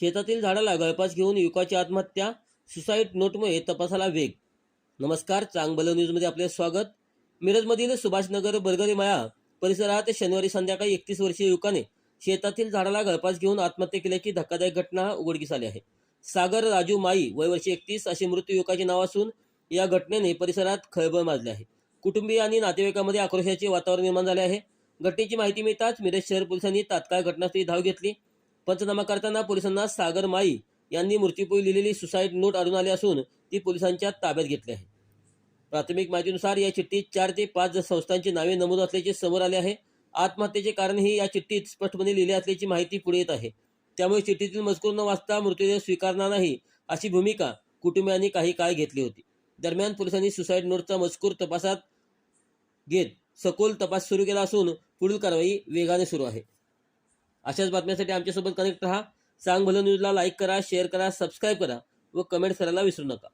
शेतातील झाडाला गळपास घेऊन युवकाची आत्महत्या सुसाईड नोटमुळे तपासाला वेग. नमस्कार चांगबल न्यूजमध्ये आपले स्वागत. मिरजमधील सुभाषनगर बरगरी माया परिसरात शनिवारी संध्याकाळी एकतीस वर्षीय युवकाने शेतातील झाडाला गळपास घेऊन आत्महत्या केल्याची धक्कादायक घटना उघडकीस आली आहे. सागर राजू माई वय वर्षी एकतीस असे मृत युवकाचे नाव असून या घटनेने परिसरात खळबळ माजली आहे. कुटुंबीय आणि नातेवाईकांमध्ये आक्रोशाचे वातावरण निर्माण झाले आहे. घटनेची माहिती मिळताच मिरज शहर पोलिसांनी तात्काळ घटनास्थळी धाव घेतली. पंचनामा करताना पोलिसांना सागर माई यांनी मृत्यूपूर्वी लिहिलेली सुसाईड नोट आढळून आली असून ती पोलिसांच्या ताब्यात घेतली आहे. प्राथमिक माहितीनुसार या चिठ्ठीत चार ते पाच संस्थांची नावे नमूद असल्याचे समोर आले आहे. आत्महत्येचे कारणही या चिठ्ठीत स्पष्टपणे लिहिले असल्याची माहिती पुढे येत आहे. त्यामुळे चिठ्ठीतील मजकूर न वाचता मृतदेह स्वीकारणार नाही अशी भूमिका कुटुंबियांनी काही काळ घेतली होती. दरम्यान पोलिसांनी सुसाईड नोटचा मजकूर तपासात घेत सखोल तपास सुरू केला असून पुढील कारवाई वेगाने सुरू आहे. अशाच बातम्यांसाठी आमच्यासोबत कनेक्ट राहा. सांग भलं न्यूजला लाईक करा शेअर करा सबस्क्राईब करा व कमेंट करायला विसरू नका.